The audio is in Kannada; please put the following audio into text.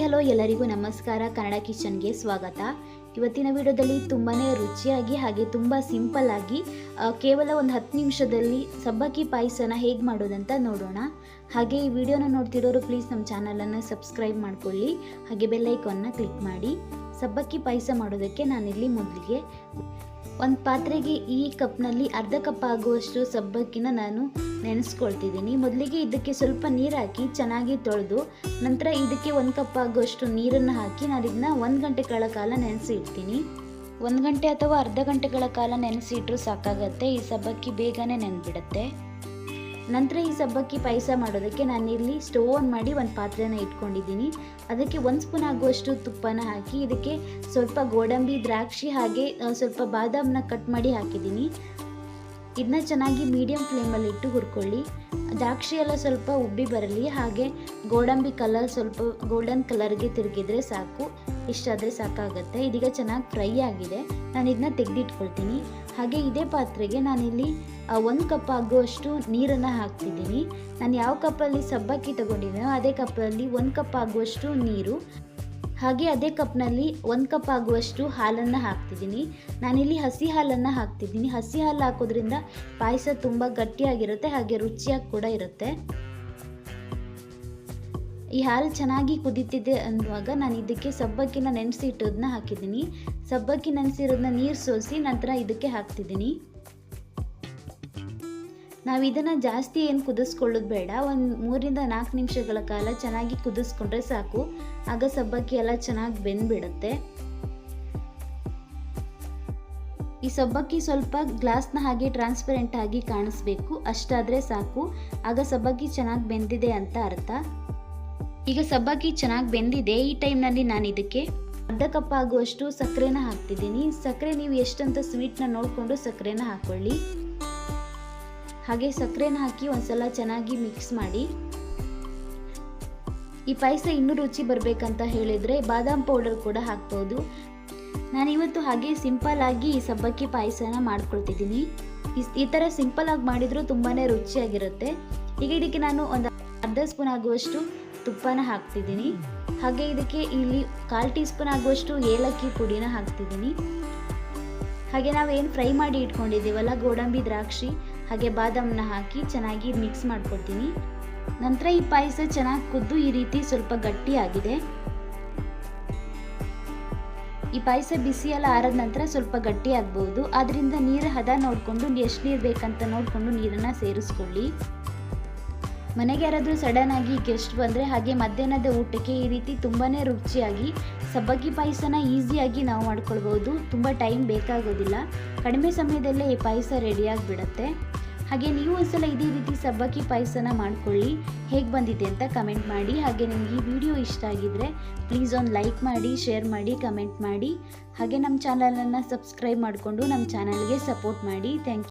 ಹಲೋ ಎಲ್ಲರಿಗೂ ನಮಸ್ಕಾರ. ಕನ್ನಡ ಕಿಚನ್ಗೆ ಸ್ವಾಗತ. ಇವತ್ತಿನ ವಿಡಿಯೋದಲ್ಲಿ ತುಂಬಾ ರುಚಿಯಾಗಿ ಹಾಗೆ ತುಂಬ ಸಿಂಪಲ್ ಆಗಿ ಕೇವಲ ಒಂದು ಹತ್ತು ನಿಮಿಷದಲ್ಲಿ ಸಬ್ಬಕ್ಕಿ ಪಾಯಸನ ಹೇಗೆ ಮಾಡೋದಂತ ನೋಡೋಣ. ಹಾಗೆ ಈ ವಿಡಿಯೋನ ನೋಡ್ತಿರೋರು ಪ್ಲೀಸ್ ನಮ್ಮ ಚಾನಲನ್ನು ಸಬ್ಸ್ಕ್ರೈಬ್ ಮಾಡ್ಕೊಳ್ಳಿ. ಹಾಗೆ ಬೆಲ್ಲೈಕಾನ್ನ ಕ್ಲಿಕ್ ಮಾಡಿ. ಸಬ್ಬಕ್ಕಿ ಪಾಯಸ ಮಾಡೋದಕ್ಕೆ ನಾನಿಲ್ಲಿ ಮೊದಲಿಗೆ ಒಂದು ಪಾತ್ರೆಗೆ ಈ ಕಪ್ನಲ್ಲಿ ಅರ್ಧ ಕಪ್ ಆಗುವಷ್ಟು ಸಬ್ಬಕ್ಕಿನ ನಾನು ನೆನೆಸ್ಕೊಳ್ತಿದ್ದೀನಿ. ಮೊದಲಿಗೆ ಇದಕ್ಕೆ ಸ್ವಲ್ಪ ನೀರು ಹಾಕಿ ಚೆನ್ನಾಗಿ ತೊಳೆದು ನಂತರ ಇದಕ್ಕೆ ಒಂದು ಕಪ್ ಆಗುವಷ್ಟು ನೀರನ್ನು ಹಾಕಿ ನಾನು ಇದನ್ನ ಒಂದು ಗಂಟೆಗಳ ಕಾಲ ನೆನೆಸಿ ಇಡ್ತೀನಿ. ಒಂದು ಗಂಟೆ ಅಥವಾ ಅರ್ಧ ಗಂಟೆಗಳ ಕಾಲ ನೆನೆಸಿ ಇಟ್ಟರು ಸಾಕಾಗತ್ತೆ. ಈ ಸಬ್ಬಕ್ಕಿ ಬೇಗನೆ ನೆನೆಬಿಡುತ್ತೆ. ನಂತರ ಈ ಸಬ್ಬಕ್ಕಿ ಪಾಯಸ ಮಾಡೋದಕ್ಕೆ ನಾನಿಲ್ಲಿ ಸ್ಟವ್ ಆನ್ ಮಾಡಿ ಒಂದು ಪಾತ್ರೆನ ಇಟ್ಕೊಂಡಿದ್ದೀನಿ. ಅದಕ್ಕೆ ಒಂದು ಸ್ಪೂನ್ ಆಗುವಷ್ಟು ತುಪ್ಪನ ಹಾಕಿ, ಇದಕ್ಕೆ ಸ್ವಲ್ಪ ಗೋಡಂಬಿ, ದ್ರಾಕ್ಷಿ ಹಾಗೆ ಸ್ವಲ್ಪ ಬಾದಾಮನ್ನ ಕಟ್ ಮಾಡಿ ಹಾಕಿದ್ದೀನಿ. ಇದನ್ನ ಚೆನ್ನಾಗಿ ಮೀಡಿಯಂ ಫ್ಲೇಮಲ್ಲಿ ಇಟ್ಟು ಹುರ್ಕೊಳ್ಳಿ. ದ್ರಾಕ್ಷಿ ಎಲ್ಲ ಸ್ವಲ್ಪ ಉಬ್ಬಿ ಬರಲಿ, ಹಾಗೆ ಗೋಡಂಬಿ ಕಲರ್ ಸ್ವಲ್ಪ ಗೋಲ್ಡನ್ ಕಲರ್ಗೆ ತಿರುಗಿದ್ರೆ ಸಾಕು. ಇಷ್ಟಾದರೆ ಸಾಕಾಗುತ್ತೆ. ಇದೀಗ ಚೆನ್ನಾಗಿ ಫ್ರೈ ಆಗಿದೆ. ನಾನು ಇದನ್ನ ತೆಗೆದಿಟ್ಕೊಳ್ತೀನಿ. ಹಾಗೆ ಇದೇ ಪಾತ್ರೆಗೆ ನಾನಿಲ್ಲಿ ಒಂದು ಕಪ್ ಆಗುವಷ್ಟು ನೀರನ್ನು ಹಾಕ್ತಿದ್ದೀನಿ. ನಾನು ಯಾವ ಕಪ್ಪಲ್ಲಿ ಸಬ್ಬಕ್ಕಿ ತಗೊಂಡಿದ್ದೀನೋ ಅದೇ ಕಪ್ಪಲ್ಲಿ ಒಂದು ಕಪ್ ಆಗುವಷ್ಟು ನೀರು. ಹಾಗೆ ಅದೇ ಕಪ್ನಲ್ಲಿ ಒಂದು ಕಪ್ ಆಗುವಷ್ಟು ಹಾಲನ್ನು ಹಾಕ್ತಿದ್ದೀನಿ. ನಾನಿಲ್ಲಿ ಹಸಿ ಹಾಲನ್ನು ಹಾಕ್ತಿದ್ದೀನಿ. ಹಸಿ ಹಾಲು ಹಾಕೋದ್ರಿಂದ ಪಾಯಸ ತುಂಬ ಗಟ್ಟಿಯಾಗಿರುತ್ತೆ, ಹಾಗೆ ರುಚಿಯಾಗಿ ಕೂಡ ಇರುತ್ತೆ. ಈ ಹಾಲು ಚೆನ್ನಾಗಿ ಕುದೀತಿದೆ ಅನ್ನುವಾಗ ನಾನು ಇದಕ್ಕೆ ಸಬ್ಬಕ್ಕಿನ ನೆನೆಸಿ ಇಟ್ಟೋದನ್ನ ಹಾಕಿದ್ದೀನಿ. ಸಬ್ಬಕ್ಕಿ ನೆನೆಸಿರೋದನ್ನ ನೀರು ಸೋಸಿ ನಂತರ ಇದಕ್ಕೆ ಹಾಕ್ತಿದ್ದೀನಿ. ನಾವು ಇದನ್ನು ಜಾಸ್ತಿ ಏನು ಕುದಿಸ್ಕೊಳ್ಳೋದು ಬೇಡ. ಒಂದು ಮೂರಿಂದ ನಾಲ್ಕು ನಿಮಿಷಗಳ ಕಾಲ ಚೆನ್ನಾಗಿ ಕುದಿಸ್ಕೊಂಡ್ರೆ ಸಾಕು. ಆಗ ಸಬ್ಬಕ್ಕಿ ಎಲ್ಲ ಚೆನ್ನಾಗಿ ಬೆಂದ್ಬಿಡುತ್ತೆ. ಈ ಸಬ್ಬಕ್ಕಿ ಸ್ವಲ್ಪ ಗ್ಲಾಸ್ನ ಹಾಗೆ ಟ್ರಾನ್ಸ್ಪರೆಂಟ್ ಆಗಿ ಕಾಣಿಸ್ಬೇಕು. ಅಷ್ಟಾದರೆ ಸಾಕು. ಆಗ ಸಬ್ಬಕ್ಕಿ ಚೆನ್ನಾಗಿ ಬೆಂದಿದೆ ಅಂತ ಅರ್ಥ. ಈಗ ಸಬ್ಬಕ್ಕಿ ಚೆನ್ನಾಗಿ ಬೆಂದಿದೆ. ಈ ಟೈಮ್ನಲ್ಲಿ ನಾನು ಇದಕ್ಕೆ ಅರ್ಧ ಕಪ್ ಆಗುವಷ್ಟು ಸಕ್ಕರೆನ ಹಾಕ್ತಿದ್ದೀನಿ. ಸಕ್ಕರೆ ನೀವು ಎಷ್ಟಂತ ಸ್ವೀಟ್ನ ನೋಡಿಕೊಂಡು ಸಕ್ಕರೆನ ಹಾಕ್ಕೊಳ್ಳಿ ಹಾಗೆ ಸಕ್ಕರೆನ ಹಾಕಿ ಒಂದ್ಸಲ ಚೆನ್ನಾಗಿ ಮಿಕ್ಸ್ ಮಾಡಿ. ಈ ಪಾಯಸ ಇನ್ನೂ ರುಚಿ ಬರಬೇಕಂತ ಹೇಳಿದರೆ ಬಾದಾಮ್ ಪೌಡರ್ ಕೂಡ ಹಾಕ್ಬೋದು. ನಾನಿವತ್ತು ಹಾಗೆ ಸಿಂಪಲ್ ಆಗಿ ಈ ಸಬ್ಬಕ್ಕಿ ಪಾಯಸನ ಮಾಡ್ಕೊಳ್ತಿದ್ದೀನಿ. ಈ ಥರ ಸಿಂಪಲ್ ಆಗಿ ಮಾಡಿದರೂ ತುಂಬಾ ರುಚಿಯಾಗಿರುತ್ತೆ. ಈಗ ಇದಕ್ಕೆ ನಾನು ಒಂದು ಅರ್ಧ ಸ್ಪೂನ್ ಆಗುವಷ್ಟು ತುಪ್ಪನ ಹಾಕ್ತಿದ್ದೀನಿ. ಹಾಗೆ ಇದಕ್ಕೆ ಇಲ್ಲಿ ಕಾಲು ಟೀ ಸ್ಪೂನ್ ಆಗುವಷ್ಟು ಏಲಕ್ಕಿ ಪುಡಿನ ಹಾಕ್ತಿದ್ದೀನಿ. ಹಾಗೆ ನಾವೇನು ಫ್ರೈ ಮಾಡಿ ಇಟ್ಕೊಂಡಿದ್ದೀವಲ್ಲ ಗೋಡಂಬಿ, ದ್ರಾಕ್ಷಿ, ಹಾಗೆ ಬಾದಾಮನ್ನ ಹಾಕಿ ಚೆನ್ನಾಗಿ ಮಿಕ್ಸ್ ಮಾಡ್ಕೊಳ್ತೀನಿ ನಂತರ ಈ ಪಾಯಸ ಚೆನ್ನಾಗಿ ಕುದ್ದು ಈ ರೀತಿ ಸ್ವಲ್ಪ ಗಟ್ಟಿಯಾಗಿದೆ ಈ ಪಾಯಸ ಬಿಸಿ ಎಲ್ಲ ಆರದ ನಂತರ ಸ್ವಲ್ಪ ಗಟ್ಟಿ ಆಗ್ಬೋದು. ಆದ್ರಿಂದ ನೀರು ಹದ ನೋಡಿಕೊಂಡು, ಎಷ್ಟು ನೀರು ಬೇಕಂತ ನೋಡಿಕೊಂಡು ನೀರನ್ನು ಸೇರಿಸ್ಕೊಳ್ಳಿ. ಮನೆಗೆ ಯಾರಾದರೂ ಸಡನ್ ಆಗಿ ಗೆಸ್ಟ್ ಬಂದರೆ ಹಾಗೆ ಮಧ್ಯಾಹ್ನದ ಊಟಕ್ಕೆ ಈ ರೀತಿ ತುಂಬಾ ರುಚಿಯಾಗಿ, ಸಬ್ಬಕ್ಕಿ ಪಾಯಸನ ಈಸಿಯಾಗಿ ನಾವು ಮಾಡ್ಕೊಳ್ಬೋದು. ತುಂಬ ಟೈಮ್ ಬೇಕಾಗೋದಿಲ್ಲ. ಕಡಿಮೆ ಸಮಯದಲ್ಲೇ ಈ ಪಾಯಸ ರೆಡಿಯಾಗಿಬಿಡತ್ತೆ ಹಾಗೆ ನೀವು ಒಂದ್ಸಲ ಇದೇ ರೀತಿ ಸಬ್ಬಕ್ಕಿ ಪಾಯಸನ ಮಾಡ್ಕೊಳ್ಳಿ. ಹೇಗೆ ಬಂದಿದೆ ಅಂತ ಕಮೆಂಟ್ ಮಾಡಿ. ಹಾಗೆ ನಿಮಗೆ ಈ ವಿಡಿಯೋ ಇಷ್ಟ ಆಗಿದ್ರೆ ಪ್ಲೀಸ್ ಒಂದು ಲೈಕ್ ಮಾಡಿ ಶೇರ್ ಮಾಡಿ ಕಮೆಂಟ್ ಮಾಡಿ. ಹಾಗೆ ನಮ್ಮ ಚಾನಲನ್ನು ಸಬ್ಸ್ಕ್ರೈಬ್ ಮಾಡಿಕೊಂಡು ನಮ್ಮ ಚಾನಲ್ಗೆ ಸಪೋರ್ಟ್ ಮಾಡಿ. Thank you